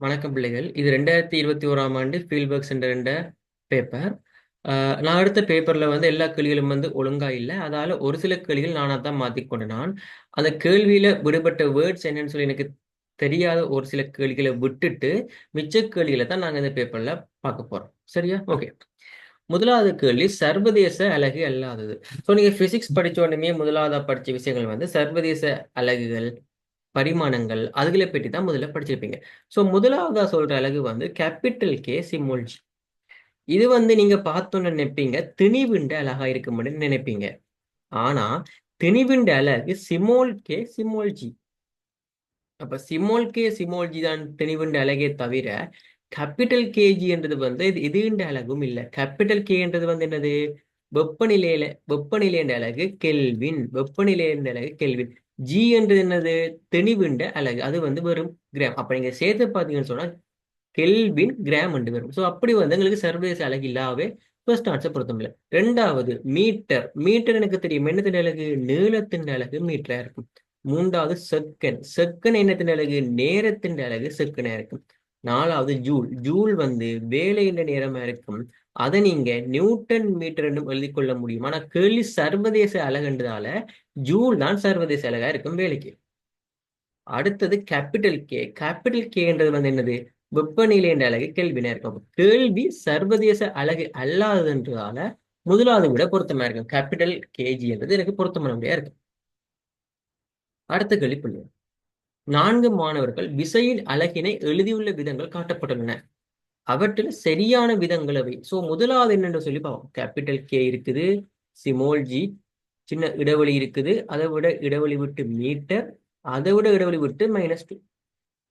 வணக்கம் பிள்ளைகள். இது ரெண்டாயிரத்தி இருபத்தி ஓராம் ஆண்டு ஃபீல்ட் என்ற ரெண்ட பேப்பர் நான் எடுத்த பேப்பரில் வந்து எல்லா கேள்விகளும் வந்து ஒழுங்காக இல்லை. அதால் ஒரு சில கேள்விகள் நானாக தான் மாற்றிக்கொண்டு நான் அந்த கேள்வியில் விடுபட்ட வேர்ட்ஸ் என்னன்னு சொல்லி எனக்கு தெரியாத ஒரு சில கேள்விகளை விட்டுட்டு மிச்ச கேள்விகளை தான் நாங்கள் இந்த பேப்பரில் பார்க்க போகிறோம் சரியா? ஓகே முதலாவது கேள்வி சர்வதேச அலகு அல்லாதது. ஸோ நீங்கள் ஃபிசிக்ஸ் படித்த உடனே முதலாவதாக படித்த விஷயங்கள் வந்து சர்வதேச அலகுகள் பரிமாணங்கள் அதுகளை பற்றி தான் முதல்ல படிச்சிருப்பீங்க. ஸோ முதலாவதா சொல்ற அழகு வந்து கேபிட்டல் கே சிமோல்ஜி இது வந்து நீங்க பார்த்தோன்னு நினைப்பீங்க திணிவிண்ட அழகா இருக்கும்னு நினைப்பீங்க. ஆனா திணிவிண்ட அழகு சிமோல் கே சிமோல்ஜி அப்ப சிமோல் கே சிமோல்ஜி தான் திணிவிண்ட அழகே தவிர கேபிட்டல் கேஜி என்றது வந்து இது இதுண்ட அழகும் இல்லை. கேபிட்டல் கே என்றது வந்து என்னது? வெப்பநிலையில வெப்பநிலைன்ற அழகு கெல்வின் வெப்பநிலைன்ற அழகு கெல்வின் ஜி என்றது என்னது? தெளிவுண்ட அழகு அது வந்து வெறும் கிராம் அப்ப நீங்க சேர்த்து பார்த்தீங்கன்னு சொன்னா கெல்வின் கிராம் என்று வரும். ஸோ அப்படி வந்து எங்களுக்கு சர்வதேச அழகு இல்லாவே ஃபர்ஸ்ட் ஆன்சர் பொருத்தம் இல்லை ரெண்டாவது மீட்டர் மீட்டர் எனக்கு தெரியும். என்னத்தின் அழகு நீளத்தின் அழகு மீட்டரா இருக்கும். மூன்றாவது செக்கன். செக்கன் என்னத்தின் அழகு நேரத்தின் அழகு செக்கனாக இருக்கும். நாலாவது ஜூல். ஜூல் வந்து வேலையின் நேரமா இருக்கும். அதை நீங்க நியூட்டன் மீட்டர் என்றும் எழுதி கொள்ள முடியும். ஆனா கேள்வி சர்வதேச அழகுன்றதால ஜூல் தான் சர்வதேச அழகா இருக்கும் வேலைக்கு. அடுத்தது கேபிட்டல் கே. கேபிட்டல் கேன்றது வந்து என்னது? வெப்பநிலை என்ற அழகு கேள்வினா இருக்கும். கேள்வி சர்வதேச அழகு அல்லாததுன்றதால முதலாவது விட பொருத்தமா இருக்கும். கேபிட்டல் கேஜி என்றது எனக்கு பொருத்தமான இருக்கும். அடுத்த கேள்வி புள்ளி. நான்கு மாணவர்கள் விசையின் அழகினை எழுதியுள்ள விதங்கள் காட்டப்பட்டுள்ளன. அவற்றில் சரியான விதங்களவை. ஸோ முதலாவது என்னென்று சொல்லி பார்ப்போம். கேபிட்டல் கே இருக்குது சிமோல் ஜி சின்ன இடைவெளி இருக்குது அதை விட இடைவெளி விட்டு மீட்டர் அதை விட இடைவெளி விட்டு மைனஸ் டூ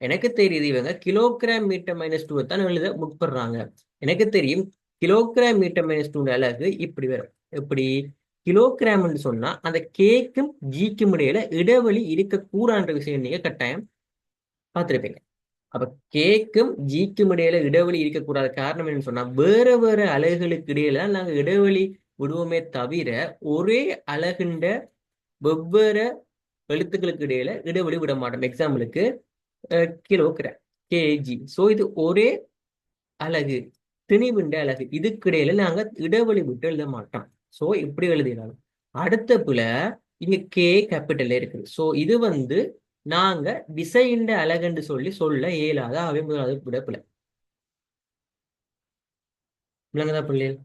எனக்கு தெரியுது இவங்க கிலோகிராம் மீட்டர் மைனஸ் டூ தான் எழுத முற்படுறாங்க. எனக்கு தெரியும் கிலோகிராம் மீட்டர் மைனஸ் டூ அழகு இப்படி வரும். எப்படி? கிலோகிராம்னு சொன்னா அந்த கேக்கும் ஜிக்கும் இடையில இடைவெளி இருக்கக்கூடான்ற விஷயம் நீங்க கட்டாயம் பார்த்துருப்பீங்க. அப்ப கேக்கும் ஜிக்கும் இடையில இடைவெளி இருக்கக்கூடாத காரணம் என்னன்னு சொன்னா வேற வேற அலகுகளுக்கு இடையில நாங்க இடைவெளி விடுவோமே தவிர ஒரே அழகுண்ட வெவ்வேறு எழுத்துக்களுக்கு இடையில இடைவெளி விட மாட்டோம். எக்ஸாம்பிளுக்கு கிலோகிராம் கேஜி ஸோ இது ஒரே அழகு திணிவுண்ட அழகு இதுக்கு இடையில நாங்க இடைவெளி விட்டு எழுத மாட்டோம். ஸோ இப்படி எழுதினாலும். அடுத்த புல இங்க கே கேபிட்டல்ல இருக்குது. ஸோ இது வந்து நாங்க விசையின்ற அழகுன்னு சொல்லி சொல்ல இயலாத அவை முதலாவது விட விளங்குதா பிள்ளைகள்?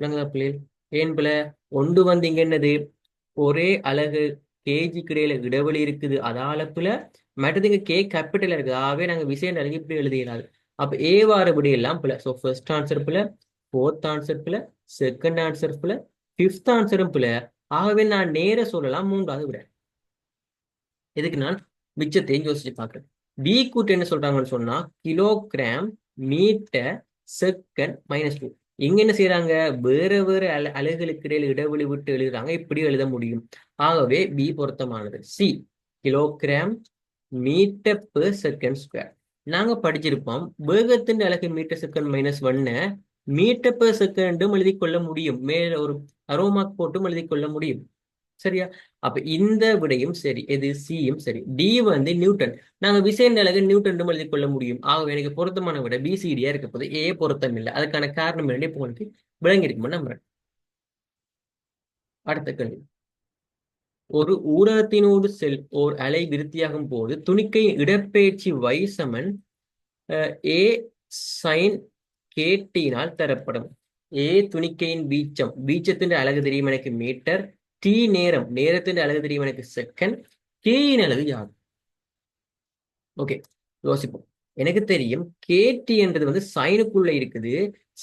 விளங்குதா பிள்ளைகள்? ஏன் பிள்ளை? ஒன்று வந்து இங்க என்னது? ஒரே அழகு. கேஜி கிடையில இடைவெளி இருக்குது. அதால பிள்ள மற்றது இங்க கே கேபிட்டல் இருக்குது. ஆகவே நாங்க விசையின் அழகு இப்படி எழுதிடலாது அப்ப ஏ வார விட எல்லாம் பிள்ளை. ஸோ ஃபர்ஸ்ட் ஆன்சர் பிள்ளை ஃபோர்த் ஆன்சர் பிள்ளை செகண்ட் ஆன்சர் பிள்ளை ஃபிஃப்த் ஆன்சரும் பிள்ளை. ஆகவே நான் நேர சொல்லலாம் மூன்றாவது விட. இதுக்கு நான் மிச்சத்தையும் யோசிச்சு பார்க்குறேன் பி கூட்டு என்ன சொல்றாங்கன்னு சொன்னா kilogram metre second minus two இங்க என்ன செய்யறாங்க வேற வேற அல அலகுகளுக்கு இடையில இடைவெளி விட்டு எழுதுறாங்க. இப்படி எழுத முடியும். ஆகவே பி பொருத்தமானது. C kilogram metre per second square நாங்க படிச்சிருப்போம் வேகத்தின் அலகு மீட்டர் செகண்ட் மைனஸ் ஒன்னு மீட்டர் பெர் செகண்டும் எழுதி கொள்ள முடியும். மேல ஒரு அரோமாக் போட்டும் எழுதி கொள்ள முடியும். சரியா? அப்ப இந்த விடையும் சரி எது சியும் சரி. டி வந்து நியூட்டன். நாங்க விசையின் அழகு நியூட்டன் எழுதி கொள்ள முடியும். ஆகவே எனக்கு பொருத்தமான விட பிசிடியா இருக்க போது ஏ பொருத்தம் இல்லை. அதுக்கான காரணம் என்ன இப்போ உங்களுக்கு விளங்கி இருக்கும்னு நம்புறேன் அடுத்த கேள்வி. ஒரு ஊடகத்தினோடு செல் ஓர் அலை விருத்தியாகும் போது துணிக்கை இடப்பெயர்ச்சி வை சமன் ஏ சைன் கேட்டினால் தரப்படும். ஏ துணிக்கையின் வீச்சம். வீச்சத்தின் அழகு தெரியும். எனக்கு மீட்டர் டி நேரம். நேரத்தின் அழகு தெரியும் எனக்கு? செகண்ட் கேயின் அழகு யாது ஓகே யோசிப்போம். எனக்கு தெரியும் கேடி என்றது வந்து சைனுக்குள்ள இருக்குது.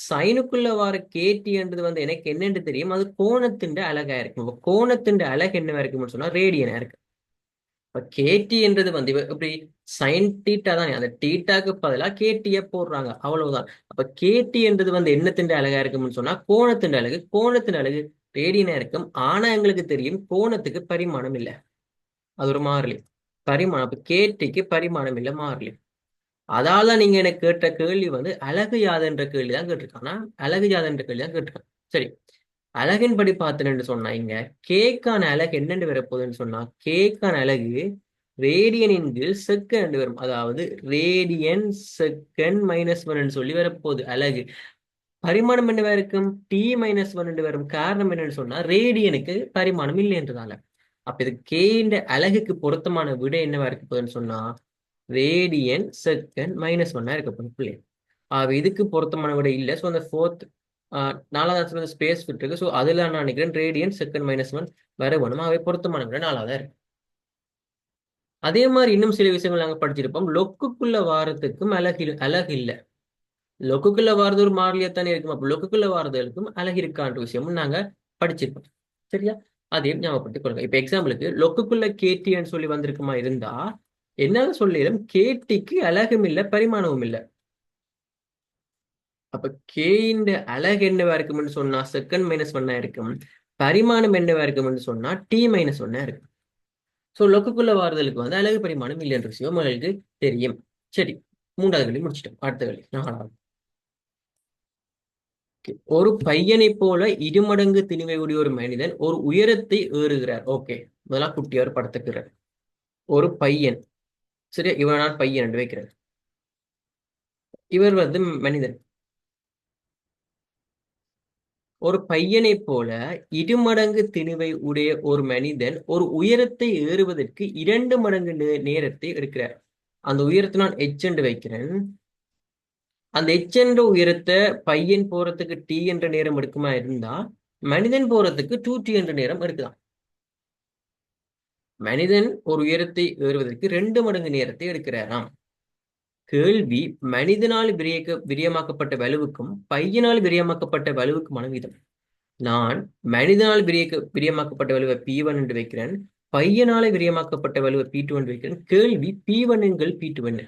சைனுக்குள்ள வர கேடி என்றது வந்து எனக்கு என்னென்று தெரியும்? அது கோணத்தின் அழகா இருக்கும். கோணத்தின் அழகு என்னவா இருக்கும்னு சொன்னா ரேடியனா இருக்கு இப்ப கேடி என்றது வந்து இப்படி சைன் டீட்டா தானே. அந்த டீட்டாக்கு பதிலாக கேட்டிய போடுறாங்க. அவ்வளவுதான். அப்ப கேடி என்றது வந்து என்னத்தின் அழகா இருக்கும்னு சொன்னா கோணத்தின் அழகு. கோணத்தின் அழகு ரேடியனா இருக்கும் ஆனா எங்களுக்கு தெரியும் கோணத்துக்கு பரிமாணம் இல்லை. அது ஒரு மாறலி. பரிமாணம் அப்ப கேட்டிக்கு பரிமாணம் இல்லை மாறலி. அதால நீங்க எனக்கு கேட்ட கேள்வி வந்து அழகு யாதன்ற கேள்வி தான் கேட்டிருக்காங்க அழகு யாதன்ற கேள்வி தான் கேட்டிருக்காங்க சரி. அழகின்படி பார்த்தேன்னு சொன்னா இங்க கேக்கான அழகு என்னென்று வரப்போகுதுன்னு சொன்னா கேக்கான அழகு ரேடியன் கீழ் செகண்ட் வரும். அதாவது ரேடியன் செகண்ட் மைனஸ் ஒன் சொல்லி வரப்போகுது அழகு. பரிமாணம் என்னவா இருக்கும்? டி மைனஸ் ஒன் வரும். காரணம் என்னன்னு சொன்னா ரேடியனுக்கு பரிமாணம் இல்லை என்றதால. அப்ப இது கேண்ட அழகுக்கு பொருத்தமான விட என்னவா இருக்க போகுதுன்னு சொன்னா ரேடியன் செகண்ட் மைனஸ் ஒன்னா இருக்க போகுது பிள்ளை. ஆக இதுக்கு பொருத்தமான விட இல்லை. ஸோ அந்த ஃபோர்த் நாலாவது வந்து ஸ்பேஸ் ஃபிட் இருக்கு. ஸோ அதுல நான் நினைக்கிறேன் ரேடியன் செகண்ட் மைனஸ் ஒன் வர ஒன்றும் அவை பொருத்தமான விட நாலாவதா இருக்கு. அதே மாதிரி இன்னும் சில விஷயங்கள் நாங்கள் படிச்சிருப்போம். லொக்குக்குள்ள வாரத்துக்கும் அழகு அழகு இல்லை. லொக்குக்குள்ள வாரது ஒரு மாறிலியாத்தானே இருக்கும். அப்போ லொக்குக்குள்ள வாரதுகளுக்கும் அழகு இருக்கான்ற விஷயமும் நாங்க படிச்சிருப்போம் சரியா? அதையும் ஞாபகப்படுத்திக் கொள்ளுங்க. இப்ப எக்ஸாம்பிளுக்கு லொக்குக்குள்ள கேட்டின்னு சொல்லி வந்திருக்குமா இருந்தா என்ன சொல்லிடும் கேட்டிக்கு அழகும் இல்லை பரிமாணமும் இல்லை. அப்ப கேயின் அழகு என்னவா இருக்கும்னு சொன்னா செகண்ட் மைனஸ் ஒன்னா இருக்கும். பரிமாணம் என்னவா இருக்கும்னு சொன்னா டி மைனஸ் ஒன்னா இருக்கும். ஸோ லொக்குக்குள்ள வாரதலுக்கு வந்து அழகு பரிமாணம் இல்லைன்ற விஷயம் உங்களுக்கு தெரியும். சரி மூன்றாவது கல்வி முடிச்சிட்டோம். அடுத்த கல்வி நாலாவது. ஒரு பையனை போல இருமடங்கு திணிவை உடைய ஒரு மனிதன் ஒரு உயரத்தை ஏறுகிறார். ஓகே முதலாம் குட்டியார் படத்துக்கிறார். ஒரு பையன். சரியா? இவன் நான் பையன் என்று வைக்கிறார். இவர் வந்து மனிதன். ஒரு பையனை போல இருமடங்கு திணிவை உடைய ஒரு மனிதன் ஒரு உயரத்தை ஏறுவதற்கு இரண்டு மடங்கு நேரத்தை எடுக்கிறார். அந்த உயரத்தை நான் எச் என்று வைக்கிறேன். அந்த எச் என்ற உயரத்தை பையன் போறதுக்கு டி என்ற நேரம் எடுக்குமா இருந்தா மனிதன் போறதுக்கு டூ டி என்ற நேரம் எடுக்கலாம் மனிதன் ஒரு உயரத்தை ஏறுவதற்கு ரெண்டு மடங்கு நேரத்தை எடுக்கிறாராம். கேள்வி மனிதனால் விரியக்க விரியமாக்கப்பட்ட வலுவுக்கும் பையனால் விரியமாக்கப்பட்ட வலுவுக்குமான வீதம். நான் மனிதனால் விரியக்க விரியமாக்கப்பட்ட வலுவை பி ஒன் என்று வைக்கிறேன் பையனால விரியமாக்கப்பட்ட வலுவை பி டூ என்று வைக்கிறேன். கேள்வி பி ஒன்னுங்கள் பி டூ ஒன்னு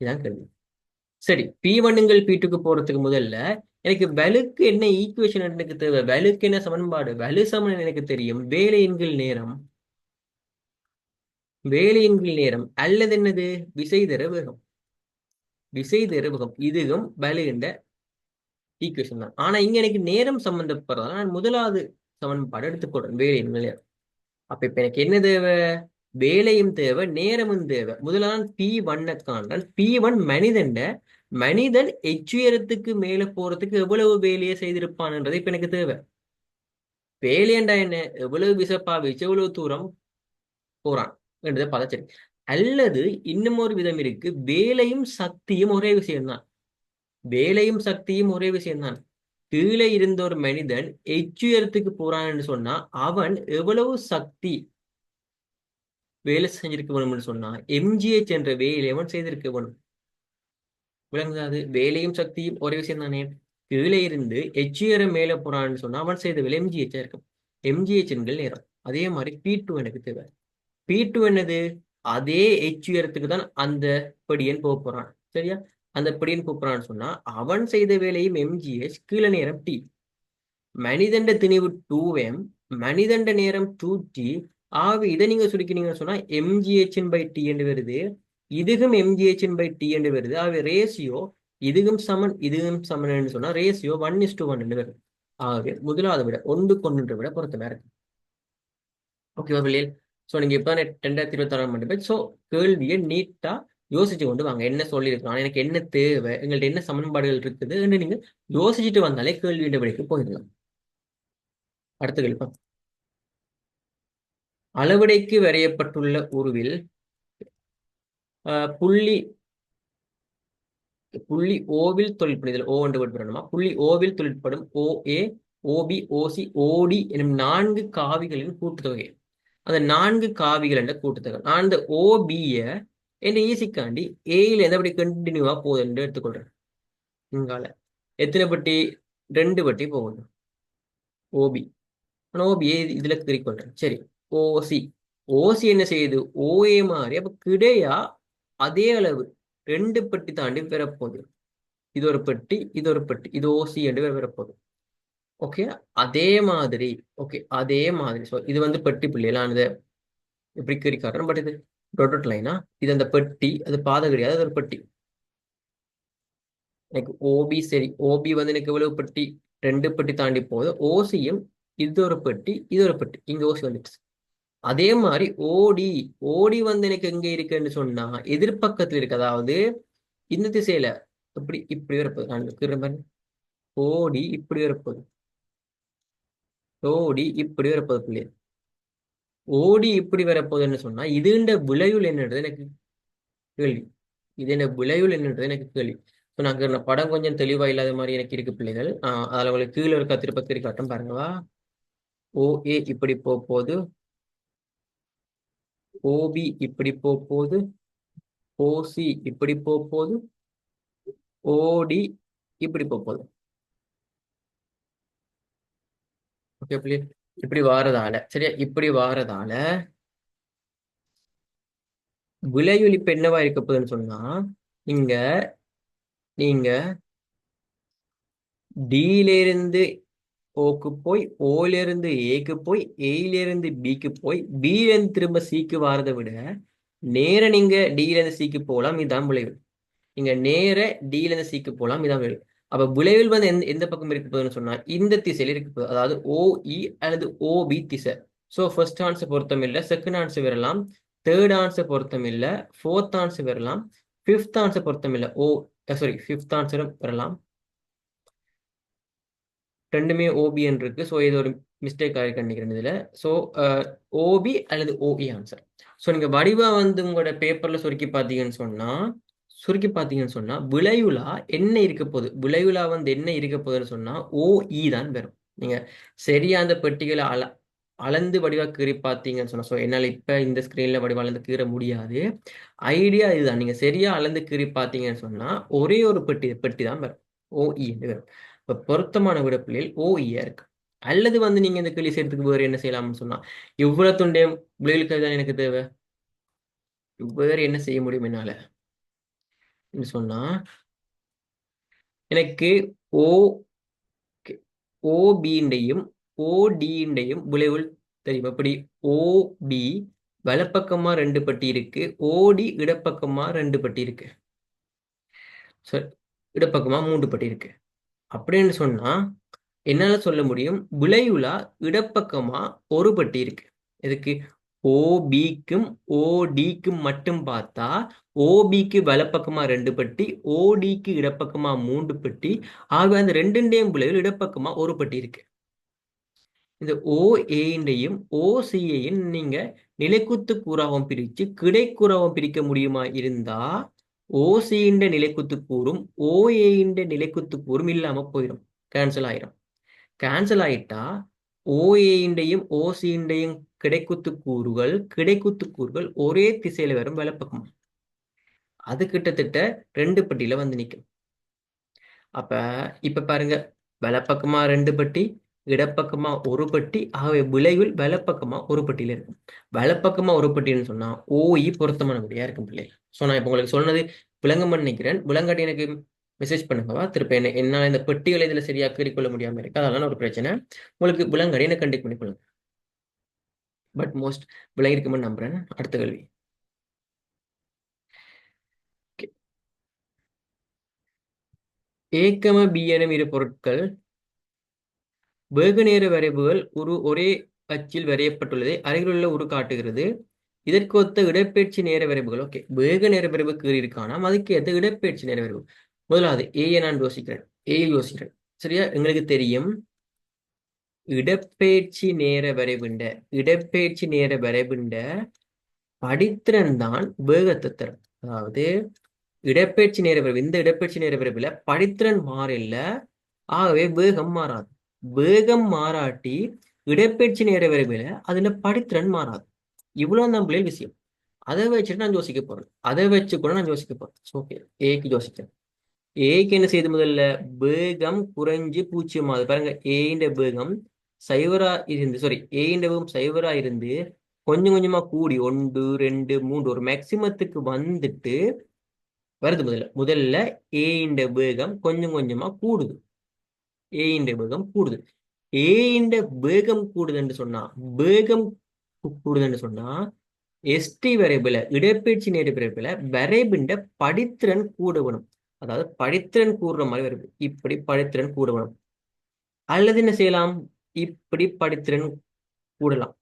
இதுதான் கேள்வி. சரி பி ஒன்னுங்கள் பி டூக்கு போறதுக்கு முதல்ல எனக்கு வலுக்கு என்ன ஈக்குவேஷன் எனக்கு தேவை? வலுக்கு என்ன சமன்பாடு? வலு சமன் எனக்கு தெரியும். வேலை எண்கள் நேரம். வேலை எண்கள் நேரம். அல்லது என்னது? விசை திரவகம். விசை திரவகம். இதுவும் வலுகின்ற ஈக்குவேஷன் தான். ஆனா இங்க எனக்கு நேரம் சம்பந்தப்படுறதால நான் முதலாவது சமன்பாடு எடுத்துக்கொள்றேன் வேலை நேரம். அப்ப இப்ப எனக்கு என்ன தேவை? வேலையும் தேவை நேரமும் தேவை. முதலான் பி ஒன்னை காண்டால் பி ஒன் மனிதன் மனிதன் எச்சுயரத்துக்கு மேல போறதுக்கு எவ்வளவு வேலையை செய்திருப்பான்ன்றது இப்ப எனக்கு தேவை. வேலையண்டா என்ன? எவ்வளவு விசப்பா வச்சு எவ்வளவு தூரம் போறான் என்றதை பதச்சரி அல்லது இன்னும் ஒரு விதம் இருக்கு. வேலையும் சக்தியும் ஒரே விஷயம்தான். வேலையும் சக்தியும் ஒரே விஷயம்தான். கீழே இருந்த ஒரு மனிதன் எச்சுயரத்துக்கு போறான்னு சொன்னா அவன் எவ்வளவு சக்தி வேலை செஞ்சிருக்க வேணும்னு சொன்னா எம்ஜிஹெச் என்ற வேலை அவன் செய்திருக்க வேணும் விளங்குதாது? வேலையும் சக்தியும் ஒரே விஷயம் தானே? கீழே இருந்து எச்சுயரம் மேல போறான்னு சொன்னா அவன் செய்த வேலை எம்ஜிஹெச்சா இருக்கும். எம்ஜிஹெச் என்கள் நேரம். அதே மாதிரி பி டூ எனக்கு தேவை. பி டூ என்னது? அதே எச் உயரத்துக்கு தான் அந்த படியன் போக போறான். சரியா? அந்த படியன் போறான்னு சொன்னா அவன் செய்த வேலையும் எம்ஜிஹெச் கீழே நேரம் டி மனிதண்ட திணிவு டூ எம் மனிதண்ட நேரம் டூ டி ஆக இதை நீங்க சுருக்கினீங்கன்னு சொன்னா எம்ஜிஹெச்என் பை டி என்று வருது. இதுகும் எம்ஜிஹெச்என் பை டி என்று வருது. ஆகவே ரேசியோ இதுகும் சமன் இதுகும் சமன் சொன்னா ratio one is to one என்று வருது. ஆகவே முதலாவது விட ஒன்று கொண்டு விட பொருத்தமா இருக்கு ஓகேவா பிள்ளைகள்? ஸோ நீங்கள் இப்போ ரெண்டாயிரத்தி இருபத்தாறாம் ஆண்டு ஸோ கேள்வியை நீட்டாக யோசிச்சு கொண்டு வாங்க. என்ன சொல்லியிருக்கலாம் எனக்கு என்ன தேவை? எங்கள்ட்ட என்ன சமன்பாடுகள் இருக்குது? என்று நீங்கள் யோசிச்சுட்டு வந்தாலே கேள்வி வழிக்கு போயிடலாம். அடுத்த கேள்வி அளவிடைக்கு வரையப்பட்டுள்ள உருவில் புள்ளி புள்ளி ஓவில் தொழிற்படுதல் ஓ என்று புள்ளி ஓவில் தொழிற்படும் ஓ ஏ ஓபி ஓசி ஓடி எனும் நான்கு காவிகளின் கூட்டுத்தொகை. அந்த நான்கு காவிகள் என்ற கூட்டுத்தொகை. நான் அந்த ஓபிய என் ஈசிக்காண்டி ஏயில் எந்தபடி கண்டினியூவா போகுது என்று எடுத்துக்கொள்றேன். இங்கால. எத்தனை பட்டி? ரெண்டு பட்டி போகுது. ஓபி ஓபியை இதுல குறிக்கொள்றேன் சரி. ஓசி. ஓசி என்ன செய்யுது? ஓஏ மாதிரி அப்ப கிடையா? அதே அளவு. ரெண்டு பெட்டி தாண்டி பெறப்போகுது இது ஒரு பெட்டி இது ஒரு பெட்டி. இது ஓசி என்று பெறப்போகுது ஓகே அதே மாதிரி. ஓகே அதே மாதிரி. ஸோ இது வந்து பெட்டி பிள்ளைலாம் இது எப்படி கறி காட்டுறேன் பட் இது டொட்டட் லைனா இது அந்த பெட்டி. அது பாதை கிடையாது. அது ஒரு பெட்டி. எனக்கு ஓபி சரி. ஓபி வந்து எனக்கு எவ்வளவு பெட்டி? ரெண்டு பெட்டி தாண்டி போகுது. ஓசியும் இது ஒரு பெட்டி இது ஒரு பெட்டி. இங்க ஓசி வந்துடுச்சு. அதே மாதிரி ஓடி ஓடி வந்து எனக்கு எங்க இருக்குன்னு சொன்னா எதிர்பக்கத்துல இருக்கு. அதாவது இந்த திசையில இப்படி இப்படி வரப்போகுது நான் இருக்கிற மாதிரி ஓடி இப்படி வரப்போகுது ஓடி இப்படி வரப்போகுது பிள்ளைய ஓடி இப்படி வரப்போகுதுன்னு சொன்னா இதுண்ட விளைவுல என்னன்றது எனக்கு கேள்வி. இது என்ன விளைவுல என்னன்றது எனக்கு கேள்வி. இப்போ நாங்கள் படம் கொஞ்சம் தெளிவா இல்லாத மாதிரி எனக்கு இருக்கு பிள்ளைகள். அதில் உங்களுக்கு கீழே இருக்க திருப்ப திருக்காட்டம் பாருங்கவா ஓ ஏ இப்படி போக போகுது. ஓபி இப்படி போகுது ஓசி இப்படி போகுது ஓடி இப்படி போகுது ஓகே பிள்ளை. இப்படி வாரதால சரியா? இப்படி வாரதால விளைவுல என்னவா இருக்க போகுதுன்னு சொன்னா இங்க நீங்க டீல இருந்து ஓக்கு போய் ஓலேருந்து ஏக்கு போய் ஏயிலேருந்து பிக்கு போய் பிலேருந்து திரும்ப சிக்கு வாரதை விட நேர நீங்க டியிலேருந்து சிக்கு போகலாம் இதுதான் விளைவு. நீங்க நேர டியிலேருந்து சிக்கு போகலாம் இதுதான் விளைவு. அப்ப விளைவில் வந்து எந்த எந்த பக்கம் இருக்க போகுதுன்னு சொன்னா இந்த திசையில இருக்க போகுது. அதாவது ஓஇ e அல்லது ஓபி திசை. ஸோ ஃபர்ஸ்ட் ஆன்சர் பொருத்தம் இல்லை. செகண்ட் ஆன்சர் வரலாம். தேர்ட் ஆன்சர் பொருத்தம் இல்லை. ஃபோர்த் ஆன்சர் வரலாம். ஃபிஃப்த் ஆன்சர் பொருத்தம் இல்லை. ஓ சாரி ஃபிஃப்த் ஆன்சரும் வரலாம். ரெண்டுமே ஓபிஎன் இருக்கு. ஸோ இது ஒரு மிஸ்டேக் ஆகிருக்கு நினைக்கிறேன் இதில். ஸோ ஓபி அல்லது ஓஇ ஆன்சர் ஸோ நீங்கள் வடிவா வந்து உங்களோட பேப்பரில் சுருக்கி பார்த்தீங்கன்னு சொன்னால் சுருக்கி பார்த்தீங்கன்னு சொன்னால் விளைவுலா என்ன இருக்க போகுது? விளைவுலா வந்து என்ன இருக்க போகுதுன்னு சொன்னால் ஓஇ தான் வரும். நீங்கள் சரியா அந்த பெட்டிகளை அள அளந்து வடிவா கீறி பார்த்தீங்கன்னு சொன்னால் ஸோ என்னால் இப்போ இந்த ஸ்க்ரீனில் வடிவா அளந்து கீற முடியாது. ஐடியா இதுதான். நீங்கள் சரியா அளந்து கீறி பார்த்தீங்கன்னு சொன்னால் ஒரே ஒரு பெட்டி பெட்டி தான் வரும். ஓஇன்னு வரும். இப்போ பொருத்தமான விடப்பிள்ளையில் ஓஇயா இருக்கு. அல்லது வந்து நீங்க இந்த கிளி செய்யறதுக்கு வேறு என்ன செய்யலாம்னு சொன்னா இவ்வளவு தொண்டையும் விளைவுகளுக்கு தான் எனக்கு தேவை? வேறு என்ன செய்ய முடியும் என்னால? சொன்னா எனக்கு ஓ ஓபிண்டையும் ஓடிண்டையும் விளைவுகள் தெரியும். எப்படி ஓபி வலப்பக்கமா ரெண்டு பட்டி இருக்கு ஓடி இடப்பக்கமா ரெண்டு பட்டி இருக்கு. இடப்பக்கமா மூன்று பட்டி இருக்கு. அப்படின்னு சொன்னா என்னால சொல்ல முடியும்? விளைவுலா இடப்பக்கமா ஒரு பட்டி இருக்கு. எதுக்கு? ஓபிக்கும் ஓடிக்கும் மட்டும் பார்த்தா ஓபிக்கு வலப்பக்கமா ரெண்டு பட்டி ஓடிக்கு இடப்பக்கமா மூன்று பட்டி. ஆக அந்த ரெண்டுண்டையும் விளைவில் இடப்பக்கமா ஒரு பட்டி இருக்கு. இந்த ஓஏண்டையும் ஓசியையும் நீங்க நிலைக்குத்து கூறாவும் பிரித்து கிடைக்கூறாவும் பிரிக்க முடியுமா? இருந்தா ஓசியின் நிலைக்குத்து கூறும் ஓஏயின் நிலைக்குத்து கூறும் இல்லாம போயிடும் கேன்சல் ஆயிரும். கேன்சல் ஆயிட்டா ஓஏண்டையும் ஓசியின்டையும் கிடைக்குத்து கூறுகள் கிடைக்குத்து கூறுகள் ஒரே திசையில வரும் வலப்பக்கம். அது கிட்டத்தட்ட ரெண்டு பட்டியில வந்து நிற்கும் அப்ப இப்ப பாருங்க. வலப்பக்கமா ரெண்டு பட்டி இடப்பக்கமா ஒரு பட்டி ஆகவே விளைவில் வலப்பக்கமா ஒரு பட்டியில இருக்கும் வலப்பக்கமா ஒரு பட்டின்னு சொன்னா ஓஇ பொருத்தமான படியா இருக்கும் பிள்ளை. ஸோ நான் இப்போ உங்களுக்கு சொன்னது விளங்கம் நினைக்கிறேன். விளங்காட்டி எனக்கு மெசேஜ் பண்ணுங்கவா திருப்ப என்ன என்னால் இந்த பெட்டிகளை இதுல சரியா கீறிக்கொள்ள முடியாம இருக்கு? அதெல்லாம் ஒரு பிரச்சனை. உங்களுக்கு விளங்காடி எனக்கு பண்ணி கொள்ளுங்க. பட் மோஸ்ட் விளங்கிருக்குமென்னு நம்புறேன். அடுத்த கேள்வி. ஏக்கம பி எனும் இரு பொருட்கள் வேக நேர வரைவுகள் ஒரு ஒரே அச்சில் வரையப்பட்டுள்ளதை அருகிலுள்ள உரு காட்டுகிறது. இதற்கு ஒத்த இடப்பெயர்ச்சி நேர வரைவுகள் ஓகே வேக நேர வரைவு கீறியிருக்கானாம் அதுக்கு ஏற்ற இடப்பெயர்ச்சி நேர வரைவு. முதலாவது ஏயை நான் யோசிக்கிறேன். ஏயில் யோசிக்கிறேன். சரியா? எங்களுக்கு தெரியும். இடப்பெயர்ச்சி நேர வரைவுண்ட இடப்பெயர்ச்சி நேர வரைவுண்ட படித்திறன் தான் வேகத்தை தரும். அதாவது இடப்பெயர்ச்சி நேர வரைவு இந்த இடப்பெயர்ச்சி நேர வரைவுல படித்திறன் மாறில்ல ஆகவே வேகம் மாறாது. வேகம் மாறாட்டி இடப்பெயர்ச்சி நேர வரைவுல அதுல படித்திறன் மாறாது. இவ்வளவு தான் பிள்ளைகள் விஷயம். அதை வச்சுட்டு நான் யோசிக்க போறேன். அதை வச்சு கூட நான் யோசிக்க போறேன். ஓகே ஏக்கு யோசிக்கிறேன். ஏக்கு என்ன செய்யுது முதல்ல? வேகம் குறைஞ்சு பூச்சியமாகுது பாருங்க. ஏண்ட வேகம் சைவரா இருந்து சாரி ஏண்ட வேகம் சைவரா இருந்து கொஞ்சம் கொஞ்சமா கூடி ஒன்று ரெண்டு மூன்று ஒரு மேக்சிமத்துக்கு வந்துட்டு வருது முதல்ல. முதல்ல ஏண்ட வேகம் கொஞ்சம் கொஞ்சமா கூடுது. ஏண்ட வேகம் கூடுது. ஏண்ட வேகம் கூடுதுன்னு சொன்னா வேகம் கூடுதுன்னு சொன்னா எஸ்டி வரைபில இடப்பெயர்ச்சி நேர வரைபில வரைபிண்ட படித்திறன் கூடுவணும் அதாவது படித்திறன் கூடுற மாதிரி வருது. இப்படி படித்திறன் கூட வேணும். அல்லது என்ன செய்யலாம்? இப்படி படித்திறன் கூடலாம்.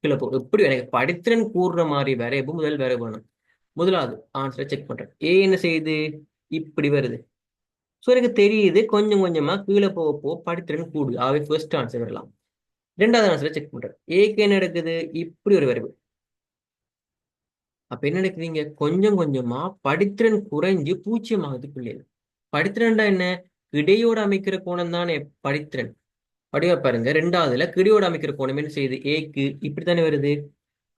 கீழே எப்படி எனக்கு படித்திறன் கூடுற மாதிரி வரைவு முதல் வர வேணும். முதலாவது ஆன்சரை செக் பண்றேன். ஏ என்ன செய்யுது? இப்படி வருது. ஸோ எனக்கு தெரியுது. கொஞ்சம் கொஞ்சமா கீழே போக போக படித்திறன் கூடுது. ஆகவே ஃபர்ஸ்ட் ஆன்சர் வரலாம். ரெண்டாவது ஆன்சரை செக் பண்ணுறேன் ஏக்கு என்ன நடக்குது? இப்படி ஒரு வரைவு அப்ப என்ன நடக்குதுங்க? கொஞ்சம் கொஞ்சமா படித்திறன் குறைஞ்சு பூஜ்ஜியம் ஆகுது பிள்ளைகள் படித்திறன்டா என்ன? கிடையோட அமைக்கிற கோணம் தானே படித்திறன் அப்படியே பாருங்க. ரெண்டாவதுல கிடையோட அமைக்கிற கோணம் என்ன செய்யுது? ஏக்கு இப்படித்தானே வருது?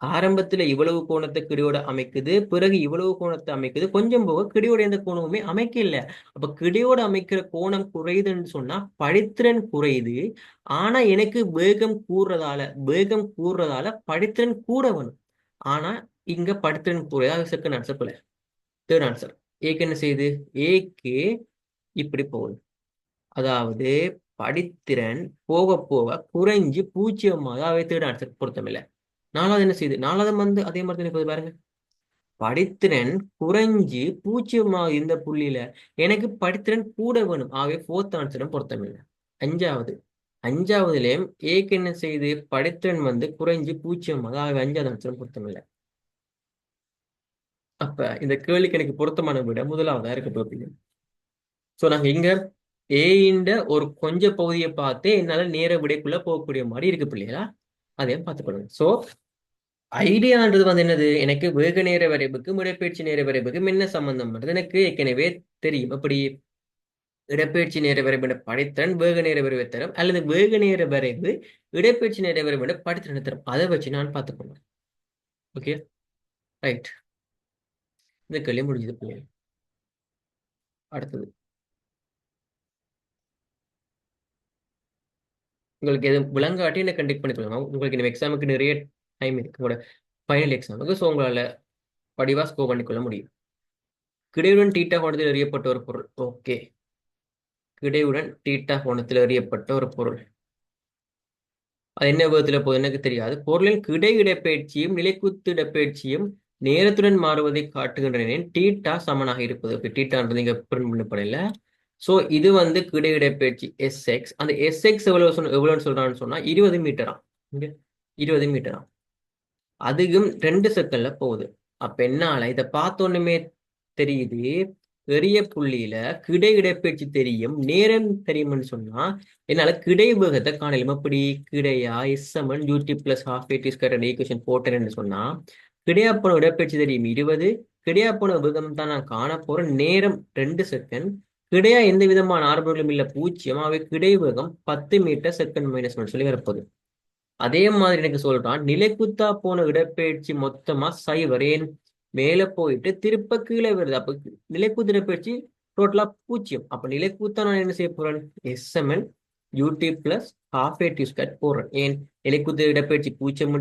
ஆரம்பத்துல இவ்வளவு கோணத்தை கிடையோட அமைக்குது பிறகு இவ்வளவு கோணத்தை அமைக்குது. கொஞ்சம் போக கிடையோட எந்த கோணமுமே அமைக்கல. அப்ப கிடையோட அமைக்கிற கோணம் குறையுதுன்னு சொன்னா படித்திறன் குறையுது. ஆனா எனக்கு வேகம் கூடுறதால வேகம் கூடுறதால படித்திறன் கூட வேணும். ஆனா இங்க படித்திறன் குறையாது. செகண்ட் ஆன்சர் போல. தேர்ட் ஆன்சர் ஏக்கு என்ன செய்யுது? ஏக்கு இப்படி போகுது. அதாவது படித்திறன் போக போக குறைஞ்சு பூஜ்ஜியமாக அவை தேர்ட் ஆன்சர் பொருத்தமில்லை. நாலாவது என்ன செய்யுது நாலாவது வந்து அதே மாதிரி தான் போகுது பாருங்க. படித்திறன் குறைஞ்சு பூஜ்ஜியமாக இந்த புள்ளியில எனக்கு படித்திறன் கூட வேணும். ஆகவே ஃபோர்த் ஆன்சரும் பொருத்தமில்லை அஞ்சாவது. அஞ்சாவதுலயும் ஏக்கு என்ன செய்யுது படித்திறன் வந்து குறைஞ்சு பூஜ்ஜியமாக. ஆகவே அஞ்சாவது ஆன்சரும் பொருத்தமில்லை அப்ப இந்த கேள்விக்கு எனக்கு பொருத்தமான விட முதலாவதா இருக்க போகுது. சோ நாங்க இங்க ஏண்ட ஒரு கொஞ்ச பகுதியை பார்த்து என்னால நேர விடைக்குள்ள போகக்கூடிய மாதிரி இருக்கு பிள்ளைகளா? அதையும் பார்த்துக்கொள்ளுங்க. சோ ஐடியான்றது வந்து என்னது? எனக்கு வேக நேர வரைவுக்கு இடப்பெயர்ச்சி நேர வரைவுக்கும் என்ன சம்பந்தம்ன்றது எனக்கு ஏற்கனவே தெரியும். அப்படி இடப்பெயர்ச்சி நேர வரைவு படித்திறன் வேக நேர வரைவை தரும் அல்லது வேக நேர வரைவு இடப்பெயர்ச்சி நேர வரைவு படித்திறன் தரும். அதை வச்சு நான் பார்த்துக்கணும் ஓகே ரைட் இந்த கேள்வி முடிஞ்சது பிள்ளைகள். அடுத்தது. உங்களுக்கு எது விளங்காட்டி என்ன கண்டக்ட் பண்ணி சொல்லுங்க உங்களுக்கு இந்த எக்ஸாமுக்கு நிறைய டைம் இருக்கு உங்களோட ஃபைனல் எக்ஸாமுக்கு ஸோ உங்களால் படிவாக ஸ்கோர் பண்ணிக்கொள்ள முடியும். கிடையுடன் டீட்டா கோணத்தில் எறியப்பட்ட ஒரு பொருள். ஓகே கிடையுடன் டீட்டா கோணத்தில் எறியப்பட்ட ஒரு பொருள். அது என்ன விதத்தில் போகுது? எனக்கு தெரியாது. பொருளின் கிடை இடப்பெயர்ச்சியும் நிலைக்குத்து இடப்பெயர்ச்சியும் நேரத்துடன் மாறுவதை காட்டுகின்றன டீட்டா சமனாக இருப்பது. ஓகே டீட்டான்றது இங்கே பிரிண்ட் பண்ணப்படல ஸோ இது வந்து கிடை இடப்பெயர்ச்சி எஸ்எக்ஸ் அந்த எஸ்எக்ஸ் எவ்வளவு சொன்ன எவ்வளோன்னு சொல்கிறான்னு சொன்னால் இருபது மீட்டரா? இருபது மீட்டரா? அதுவும் ரெண்டு செகண்ட்ல போகுது. அப்ப என்னால இதை பார்த்தோன்னுமே தெரியுது. பெரிய புள்ளியில கிடை இடைப்பயிற்சி தெரியும் நேரம் தெரியும்னு சொன்னா என்னால கிடை வேகத்தை காணலும் அப்படி கிடையா SMN UT plus half AT square equation போட்டேன்னு சொன்னா கிடையா போன இடப்பயிற்சி தெரியும் இருபது. கிடையாப்போன வேகம் தான் நான் காண போறேன் நேரம் ரெண்டு செகண்ட் கிடையா எந்த விதமான ஆர்வங்களும் இல்லை பூஜ்ஜியம். அவை கிடை வேகம் பத்து மீட்டர் செகண்ட் மைனஸ் ஒன் சொல்லி வரப்போகுது. அதே மாதிரி எனக்கு சொல்றான் நிலைக்குத்தா போன இடப்பெயர்ச்சி மொத்தமா சைவரேன் ஏன் மேல போயிட்டு திருப்ப கீழே வருது. அப்ப நிலைக்குத்து இடப்பெயர்ச்சி டோட்டலா பூஜ்ஜியம் அப்ப நிலைக்குத்தா நான் என்ன செய்ய போறேன்? SML UT plus half a square போடுறேன் ஏன்? நிலைக்குத்து இடப்பெயர்ச்சி பூஜ்ஜியம்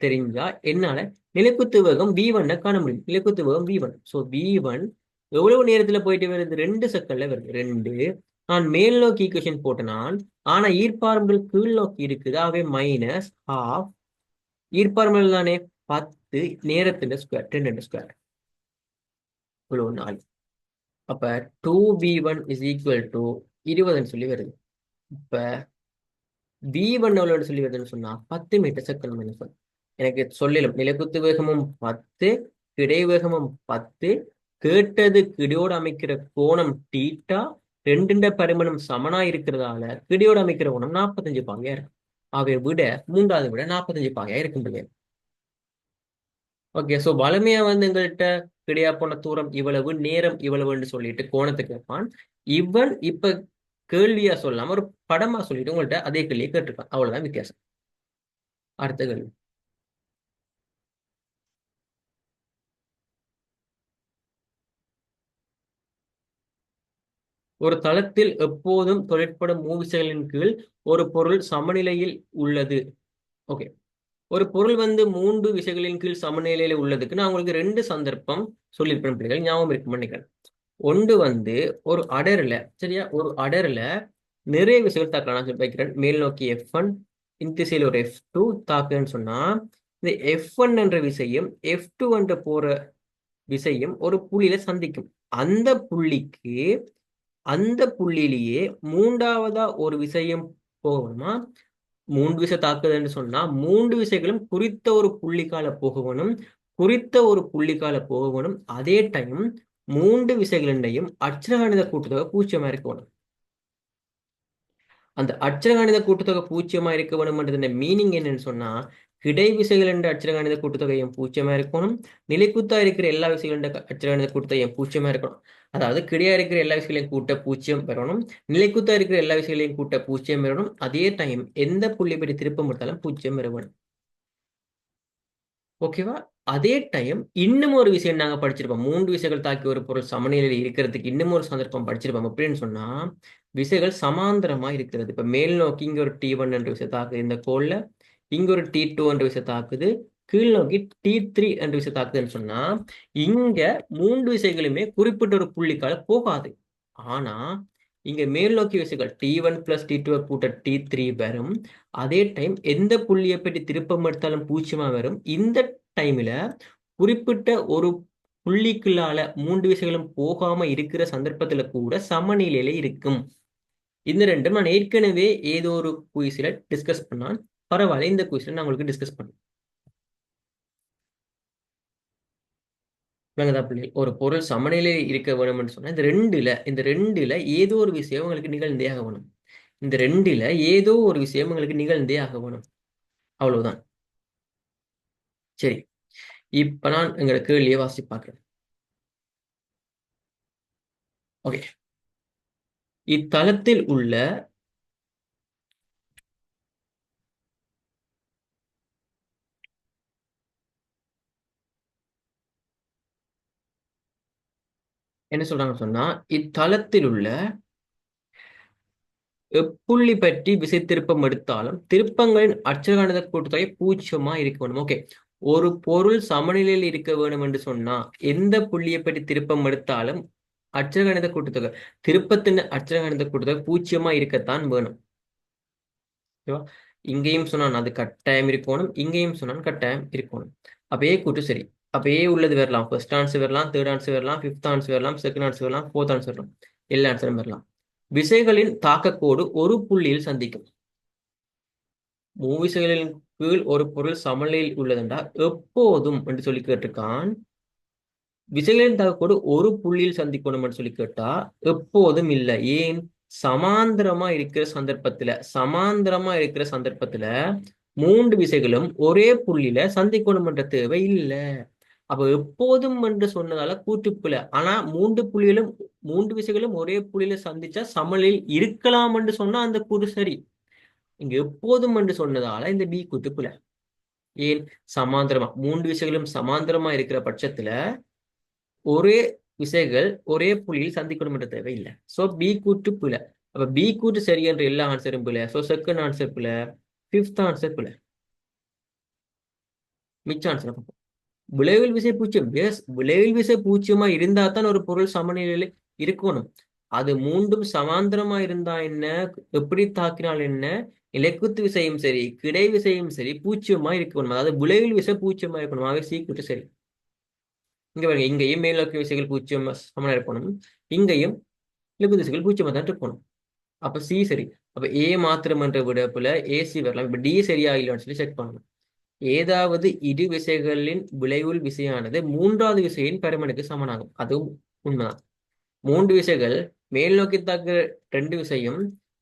தெரிஞ்சா என்னால நிலைக்குத்து வேகம் வி ஒன்னை காண முடியும். நிலைக்குத்து வேகம் V one so V one எவ்வளவு நேரத்துல போயிட்டு வருது? ரெண்டு செகண்ட்ல வருது. ரெண்டு. நான் மேல் நோக்கி ஈக்குவேஷன் போட்டனால் ஆனா ஈர்ப்பார்மல் கீழ் நோக்கி இருக்குது. ஆகவே மைனஸ் ஹாஃப் ஈர்ப்பார்புகள் தானே பத்து. நேரத்துல ஸ்கொயர் ரெண்டு ஸ்கொயர் இவ்வளவு நாலு. அப்ப two P one is equal to இருபதுன்னு சொல்லி வருது. இப்ப பி ஒன் எவ்வளோன்னு சொல்லி வருதுன்னு சொன்னா பத்து மீட்டர் செகண்ட் மைனஸ் ஒன் எனக்கு சொல்லலும் நிலக்குத்து வேகமும் பத்து கிடை வேகமும் பத்து கேட்டது கிடையோடு அமைக்கிற கோணம் டீட்டா ரெண்டுண்ட பரிமாணம் சமனா இருக்கிறதால கிடையோடு அமைக்கிற குணம் நாற்பத்தஞ்சு பாகையா இருக்கும் அவை விட மூன்றாவது விட நாற்பத்தஞ்சு பாங்கையா இருக்கும் ஓகே ஸோ வலிமையா வந்து எங்கள்கிட்ட கிடையா போன தூரம் இவ்வளவு நேரம் இவ்வளவுன்னு சொல்லிட்டு கோணத்தை கேட்பான். இவன் இப்ப கேள்வியா சொல்லாம ஒரு படமா சொல்லிட்டு உங்கள்கிட்ட அதே கேள்வியை கேட்டிருக்கான். அவ்வளவுதான் வித்தியாசம். அடுத்த கேள்வி. ஒரு தளத்தில் எப்போதும் தொழிற்படும் மூவிசைகளின் கீழ் ஒரு பொருள் சமநிலையில் உள்ளது. ஓகே ஒரு பொருள் வந்து மூன்று விசைகளின் கீழ் சமநிலையில உள்ளதுக்கு நான் உங்களுக்கு ரெண்டு சந்தர்ப்பம் சொல்லியிருப்பேன் பிள்ளைகள். ஞாபகம் இருக்கு நினைக்கிறேன் ஒன்று வந்து ஒரு அடர்ல சரியா? ஒரு அடர்ல நிறைய விசைகள் தாக்கலாம் நான் சொல்லி வைக்கிறேன். மேல் நோக்கி எஃப் ஒன் இந்த திசையில் ஒரு எஃப் டூ தாக்குன்னு சொன்னா இந்த எஃப் ஒன் என்ற விசையும் எஃப் டூ என்ற போற விசையும் ஒரு புள்ளியில சந்திக்கும். அந்த புள்ளிக்கு அந்த புள்ளியிலேயே மூன்றாவதா ஒரு விஷயம் போகணுமா? மூன்று விசை தாக்குதல்னு சொன்னா மூன்று விசைகளும் குறித்த ஒரு புள்ளிக்கால போகணும் குறித்த ஒரு புள்ளிக்கால போகணும். அதே டைம் மூன்று விசைகளிடையும் அச்சரகணித கூட்டுத்தொகை பூஜ்ஜியமா இருக்கணும் அந்த அச்சரகணித கூட்டுத்தொகை பூஜ்ஜியமா இருக்க வேணும்ன்றதுடைய மீனிங் என்னன்னு சொன்னா கிடை விசைகளின் என்ற அச்சரகணித கூட்டுத்தொகையும் பூஜ்ஜியமா இருக்கணும். நிலைக்குத்தா இருக்கிற எல்லா விசைகளின் என்ற அச்சரகணித கூட்டுத்தொகையும் பூஜ்ஜியமா இருக்கணும். அதாவது கிடையா இருக்கிற எல்லா விசைகளையும் கூட்ட பூஜ்ஜியம் பெறணும். நிலைக்குத்தா இருக்கிற எல்லா விசைகளையும் கூட்ட பூஜ்ஜியம் பெறணும். அதே டைம் எந்த புள்ளி படி திருப்பம் எடுத்தாலும் பூஜ்ஜியம் பெறணும் ஓகேவா அதே டைம் இன்னும் ஒரு விஷயம் நாங்கள் படிச்சிருப்போம். மூன்று விசைகள் தாக்கி ஒரு பொருள் சமநிலையில் இருக்கிறதுக்கு இன்னும் ஒரு சந்தர்ப்பம் படிச்சிருப்போம். அப்படின்னு சொன்னா விசைகள் சமாந்தரமா இருக்கிறது. இப்ப மேல் நோக்கி இங்க ஒரு டி ஒன் என்ற விசை தாக்குது. இந்த கோல்ல இங்க ஒரு டி டூ என்ற விசை தாக்குது கீழ் நோக்கி டி த்ரீ என்ற விசை தாக்குதுன்னு சொன்னா இங்க மூன்று விசைகளுமே குறிப்பிட்ட ஒரு புள்ளிக்கால போகாது. ஆனா இங்க மேல் நோக்கி விசைகள் T one plus T two கூட்ட டி த்ரீ வரும். அதே டைம் எந்த புள்ளியை பற்றி திருப்பம் எடுத்தாலும் பூச்சியமா வரும். இந்த டைம்ல குறிப்பிட்ட ஒரு புள்ளிக்குள்ளால மூன்று விசைகளும் போகாம இருக்கிற சந்தர்ப்பத்துல கூட சமநிலையில இருக்கும். இந்த ரெண்டும் நான் ஏற்கனவே ஏதோ ஒரு குயிஸ்ல டிஸ்கஸ் பண்ணான். பரவாயில்ல. இந்த கொஸ்டின் நான் உங்களுக்கு டிஸ்கஸ் பண்ணேன் விளங்குதா பிள்ளைகள் ஒரு பொருள் சமநிலையில் இருக்க வேணும்னு சொன்னா இந்த ரெண்டுல இந்த ரெண்டுல ஏதோ ஒரு விஷயம் உங்களுக்கு நிகழ்ந்தே ஆக வேணும் இந்த ரெண்டுல ஏதோ ஒரு விஷயம் உங்களுக்கு நிகழ்ந்தே ஆக வேணும் அவ்வளவுதான். சரி. இப்ப நான் எங்களை கேள்வியை வாசி பார்க்கிறேன். ஓகே. இத்தலத்தில் உள்ள என்ன சொல்றாங்க சொன்னா இத்தலத்தில் உள்ள எப்புள்ளி பற்றி விசை திருப்பம் எடுத்தாலும் திருப்பங்களின் அச்சகணித கூட்டுத்தொகை பூஜ்ஜியமா இருக்க வேணும் ஓகே ஒரு பொருள் சமநிலையில் இருக்க வேணும் என்று சொன்னா எந்த புள்ளியை பற்றி திருப்பம் எடுத்தாலும் அச்சகணித கூட்டுத்தொகை திருப்பத்தின் அச்சகணித கூட்டுத்தொகை பூஜ்ஜியமா இருக்கத்தான் வேணும். ஓகேவா இங்கேயும் சொன்னான் அது கட்டாயம் இருக்கணும். இங்கேயும் சொன்னான் கட்டாயம் இருக்கணும். அப்பயே கூட்டு சரி. அப்போ ஏ உள்ளது வரலாம். ஃபர்ஸ்ட் ஆன்சர் வரலாம் தேர்ட் ஆன்சர் வரலாம் ஃபிஃப்த் ஆன்சர் வரலாம் செகண்ட் ஆன்சர் வரலாம் ஃபோர்த் ஆன்சர் வரலாம். எல்லா ஆன்சரும் வரலாம். விசைகளின் தாக்கக்கோடு ஒரு புள்ளியில் சந்திக்கும். மூவிசைகளின் கீழ் ஒரு பொருள் சமநிலையில் உள்ளதென்றா எப்போதும் என்று சொல்லி கேட்டிருக்கான். விசைகளின் தாக்கக்கோடு ஒரு புள்ளியில் சந்திக்கணும் என்று சொல்லி கேட்டா எப்போதும் இல்லை. ஏன்? சமாந்திரமா இருக்கிற சந்தர்ப்பத்துல சமாந்திரமா இருக்கிற சந்தர்ப்பத்துல மூன்று விசைகளும் ஒரே புள்ளியில சந்திக்கணும் என்ற தேவை இல்லை. அப்ப எப்போதும் என்று சொன்னதால கூட்டுப்புல. ஆனா மூன்று புள்ளிகளும் மூன்று விசைகளும் ஒரே புள்ளியில சந்திச்சா சமலில் இருக்கலாம் என்று சொன்னா அந்த கூட்டு சரி. இங்க எப்போதும் என்று சொன்னதால இந்த பி கூட்டுப்புல. ஏன்? சமாந்தரமா. மூன்று விசைகளும் சமாந்தரமா இருக்கிற பட்சத்துல ஒரே விசைகள் ஒரே புள்ளியில் சந்திக்கணும் என்ற தேவை இல்லை. சோ பி கூட்டு புல அப்ப பி கூட்டு சரி என்ற எல்லா ஆன்சரும் புல. சோ செகண்ட் ஆன்சர் புல. ஃபிஃப்த் ஆன்சர் புல. மிச்ச ஆன்சர் பார்ப்போம். விளைவில் விசை பூச்சியம் எஸ் விளைவில் விசை பூச்சியமா இருந்தா தான் ஒரு பொருள் சமநிலையில இருக்கணும். அது மூன்றும் சமாந்தரமா இருந்தா என்ன? எப்படி தாக்கினால் என்ன? இலக்குத்து விசையும் சரி கிடை விசையும் சரி பூச்சியமா இருக்கணும். அதாவது விளைவில் விசை பூச்சியமா இருக்கணும்? ஆகவே சீக்கிட்டு சரி. இங்க பாருங்க இங்கேயும் மேலோக்கிய விசைகள் பூச்சியம் சமனா இருக்கணும். இங்கேயும் இலக்கு திசைகள் பூச்சியமா தான் இருக்கணும். அப்ப சி சரி. அப்ப ஏ மாத்திரம் என்ற விடப்புல ஏசி வரலாம். இப்ப டி சரியா இல்லைன்னு சொல்லி செக் பண்ணணும். ஏதாவது இரு விசைகளின் விளைவுள் விசையானது மூன்றாவது விசையின் பருமனுக்கு சமனாகும். அதுவும் உண்மைதான். மூன்று விசைகள் மேல் நோக்கி தாக்குற ரெண்டு விசையும்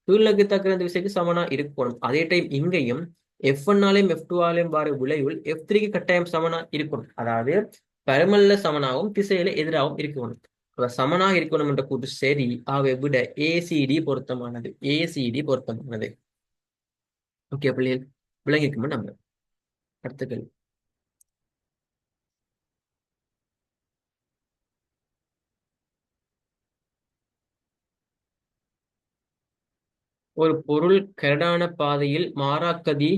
கீழ் நோக்கி தாக்குற ரெண்டு விசைக்கு சமனா இருக்கணும் அதே டைம் இங்கேயும் எஃப் ஒன்னாலையும் எஃப் டூ ஆலையும் வார விளைவுள் எஃப் த்ரீக்கு கட்டாயம் சமனா இருக்கணும் அதாவது பருமல்ல சமனாகவும் திசையில எதிராகவும் இருக்கணும் அப்ப சமனாக இருக்கணும் என்ற கூட்டு சரி ஆவை விட ஏசிடி பொருத்தமானது. ஏசிடி பொருத்தமானது. ஓகே பிள்ளைகள். விளங்கிக்குமா நம்ம? அடுத்த கேள்வி ஒரு பொருள் கரடான பாதையில் மாறாக்கதி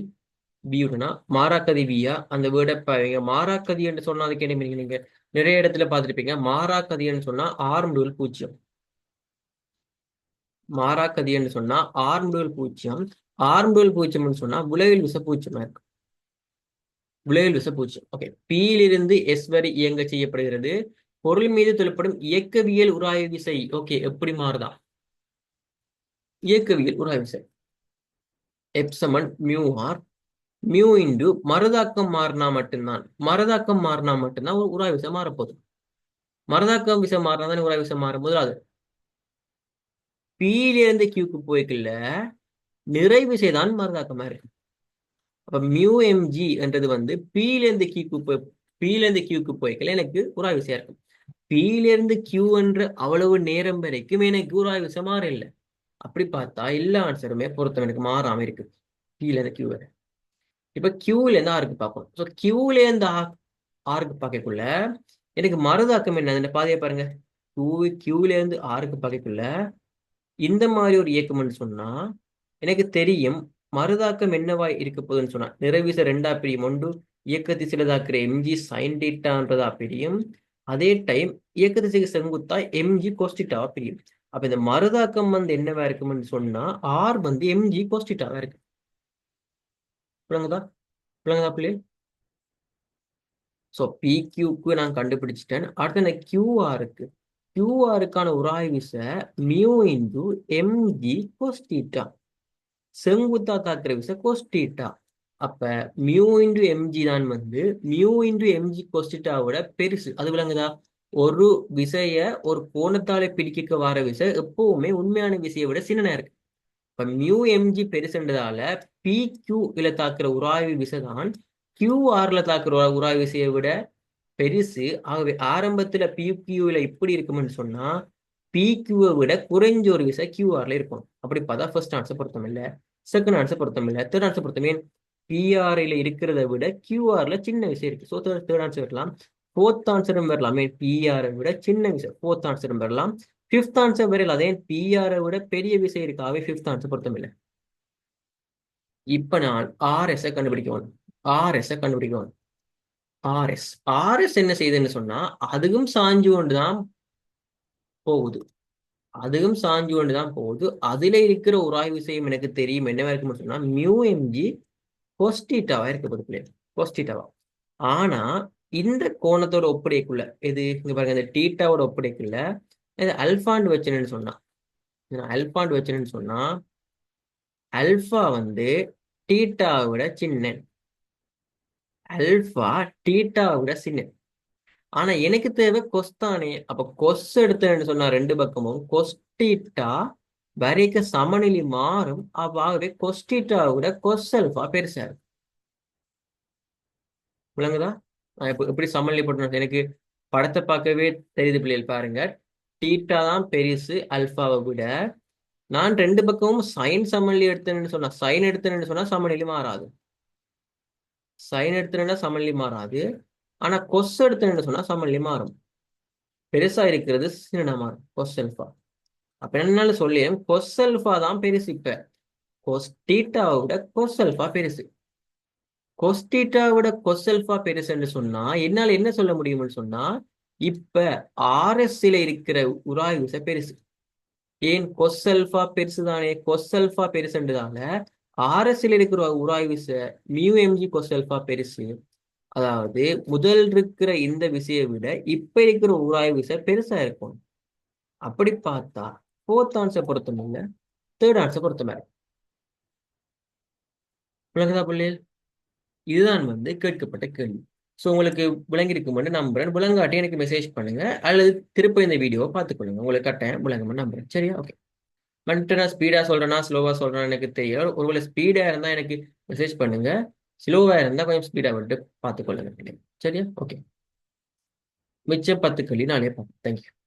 பியூனா மாறாக்கதி வியா அந்த வேர்டை பாருங்க மாறாக்கதி என்று சொன்னா அதுக்கு என்ன நீங்க நிறைய இடத்துல பார்த்திருப்பீங்க. மாறாக்கதின்னு சொன்னா ஆர்ம்டுவல் பூஜ்ஜியம். மாறாக்கதின்னு சொன்னா ஆர்ம்டுவல் பூஜ்ஜியம். ஆர்ம்டுவல் பூஜ்ஜியம்னு சொன்னா விளைவில் விச பூஜ்ஜியமா இருக்கு. விளைவில் விச ஓகே இருந்து எஸ் வரை இயங்க செய்யப்படுகிறது. பொருள் மீது தொழிற்படும் இயக்கவியல் உராய்வு விசை ஓகே எப்படி மாறுதா? இயக்கவியல் உராய்வு விசை. எப்சமன் மியூ ஆர் மியூ இன்டு மருதாக்கம் மாறினா மட்டும்தான். மருதாக்கம் மாறினா மட்டும்தான் ஒரு உராய் விசை மாறப்போகுது. மருதாக்கம் விசை மாறினா தான் உராய் விசை மாறும்போது அது பியிலிருந்து கியூக்கு போய்க்குள்ள நிறை விசை தான் மருதாக்கமா இருக்கு. அப்ப மியூ எம்ஜின்றது வந்து பீல கியூக்கு போய் பீல கியூக்கு போய்க்கல எனக்கு உராய் விசையா இருக்கும் பீல இருந்து கியூ என்ற அவ்வளவு நேரம் வரைக்கும் எனக்கு உராய் விசை மாற இல்லை. அப்படி பார்த்தா எல்லா ஆன்சருமே பொருத்தம் எனக்கு மாறாம இருக்கு. கீழே கியூ வரை. இப்ப கியூல இருந்து ஆருக்கு பார்க்கணும் ஸோ கியூல இருந்து ஆருக்கு பார்க்கக்குள்ள எனக்கு மருதாக்கம் என்ன அந்த பாதையை பாருங்க. டூ கியூல இருந்து ஆருக்கு பார்க்கக்குள்ள இந்த மாதிரி ஒரு இயக்கம்னு சொன்னா எனக்கு தெரியும். மருதாக்கம் என்னவா இருக்க போகுதுன்னு சொன்னா நிறைவிச ரெண்டா பிரியும். ஒன்று இயக்க திசையிலதாக்குற எம்ஜி சைன் டீட்டான்றதா பிரியும். அதே டைம் இயக்க திசைக்கு செங்குத்தா எம்ஜி கோஸ்டிட்டாவா பிரியும். அப்ப இந்த மருதாக்கம் வந்து என்னவா இருக்கும்னு சொன்னா ஆர் வந்து எம்ஜி கோஸ்டிட்டாவா இருக்கு. விளங்குதா விளங்குதா பிள்ளை? ஸோ பிக்யூக்கு நான் கண்டுபிடிச்சிட்டேன். அடுத்து இந்த கியூஆருக்கு கியூஆருக்கான உராய்விசை mu into MG cos theta செங்குத்தா தாக்குற விசை கோஸ்டீட்டா அப்ப மியூ இன்டு எம்ஜி தான் வந்து மியூ இன்டு எம்ஜி கோஸ்டிட்டாவோட பெருசு. அது விளங்குதா? ஒரு விசைய ஒரு கோணத்தால பிடிக்க வர விசை எப்பவுமே உண்மையான விசையை விட சின்னனா இருக்கு. இப்ப மியூ எம்ஜி பெருசுன்றதால பி கியூ இல தாக்குற உராய்வு விசை தான் கியூஆர்ல தாக்குற உராய்வு விசையை விட பெருசு. ஆகவே ஆரம்பத்துல பி கியூல இப்படி இருக்கும்னு சொன்னா பிக்யூவை விட குறைஞ்ச ஒரு விசை கியூஆர்ல இருக்கும் அப்படி பார்த்தா ஃபர்ஸ்ட் ஆன்சர் பொருத்தம் இல்லை. செகண்ட் ஆன்சர் பொருத்தம் இல்லை. தேர்ட் ஆன்சர் பொருத்தமே பிஆர்ஐல இருக்கிறத விட கியூஆர்ல சின்ன விஷயம் இருக்கு. ஸோ தேர்ட் ஆன்சர் வரலாம். ஃபோர்த் ஆன்சரும் வரலாம். பிஆரை விட சின்ன விஷயம் ஃபோர்த் ஆன்சரும் வரலாம். ஃபிஃப்த் ஆன்சர் வரையில் அதே பிஆரை விட பெரிய விஷயம் இருக்காவே ஃபிஃப்த் ஆன்சர் பொருத்தம் இல்லை. இப்ப நான் ஆர்எஸ் கண்டுபிடிக்கணும். ஆர்எஸ் கண்டுபிடிக்கணும். ஆர்எஸ் ஆர்எஸ் என்ன செய்யுதுன்னு சொன்னா அதுவும் சாஞ்சு கொண்டுதான் போகுது. அதுவும் சாஞ்சு கொண்டுதான் போகுது. அதுல இருக்கிற உராய் விஷயம் எனக்கு தெரியும் என்னவா இருக்கும்னு சொன்னா மியூ எம்ஜி கொஸ்டிட்டாவா இருக்க பிள்ளைங்க கொஸ்டிட்டாவா ஆனா இந்த கோணத்தோட ஒப்படைக்குள்ள இது இங்க பாருங்க இந்த டீட்டாவோட ஒப்படைக்குள்ள இது அல்பாண்டு வச்சேன்னு சொன்னா அல்பாண்டு வச்சேன்னு சொன்னா அல்பா வந்து டீட்டாவை விட சின்ன அல்பா டீட்டாவை விட ஆனா எனக்கு தேவை கொஸ்தானே அப்ப கொஸ் எடுத்தேன்னு சொன்னா ரெண்டு பக்கமும் கொஸ்டிட்டா வரைக்க சமநிலை மாறும். அவ்வாகவே கொஸ்டீட்டா விட கொஸ் அல்பா பெருசா இருக்கும் விளங்குதா? நான் இப்போ எப்படி சமநிலை போட்டு எனக்கு படத்தை பார்க்கவே தெரியுது பிள்ளைகள் பாருங்க. டீட்டா தான் பெருசு அல்பாவை விட. நான் ரெண்டு பக்கமும் சைன் சமநிலை எடுத்தேன்னு சொன்னா சைன் எடுத்தேன்னு சொன்னா சமநிலை மாறாது. சைன் எடுத்தேன்னா சமநிலை மாறாது. ஆனா கொஸ் எடுத்தேன்னு சொன்னா சமநிலை மாறும். பெருசா இருக்கிறது சின்ன மாறும். கொஸ் அல்பா அப்ப என்னால சொல்லியும் கொஸ் அல்பா தான் பெருசு இப்ப கொஸ் டீட்டாவை விட கொஸ் அல்பா பெருசு. கொஸ்டீட்டா விட கொசல்ஃபா பெருசுன்னு சொன்னா என்னால என்ன சொல்ல முடியும்னு சொன்னா இப்ப ஆர்எஸ்ல இருக்கிற உராய் விசை பெருசு. ஏன் கொசல்ஃபா பெருசு தானே கொசல்ஃபா பெருசுன்றதால ஆர்எஸ்ல இருக்கிற உராய் விசை மியூ எம்ஜி கொசல்ஃபா பெருசு. அதாவது முதல் இருக்கிற இந்த விசையை விட இப்ப இருக்கிற உராய் விசை பெருசா இருக்கும். அப்படி பார்த்தா ஃபோர்த் ஆன்சர் பொருத்தம் இல்லை தேர்ட் ஆன்சர் பொருத்தம் விளங்குதா பிள்ளைகள் இதுதான் வந்து கேட்கப்பட்ட கேள்வி. ஸோ உங்களுக்கு விளங்கியிருக்குமென்று நம்புறேன். விளங்காட்டி எனக்கு மெசேஜ் பண்ணுங்க. அல்லது திருப்ப இந்த வீடியோவை பார்த்துக்கொள்ளுங்க உங்களுக்கு கட்டாயம் விளங்குமென்னு நம்புறேன். சரியா? ஓகே வந்துட்டு நான் ஸ்பீடாக சொல்கிறேன்னா ஸ்லோவாக சொல்கிறேன்னா எனக்கு தெரியல ஒருவேளை ஸ்பீடாக இருந்தால் எனக்கு மெசேஜ் பண்ணுங்க. ஸ்லோவாக இருந்தால் கொஞ்சம் ஸ்பீடாக வந்துட்டு பார்த்துக்கொள்ளுங்க. சரியா? ஓகே மிச்சம் பத்து கேள்வி நாளே பார்ப்போம் தேங்க்யூ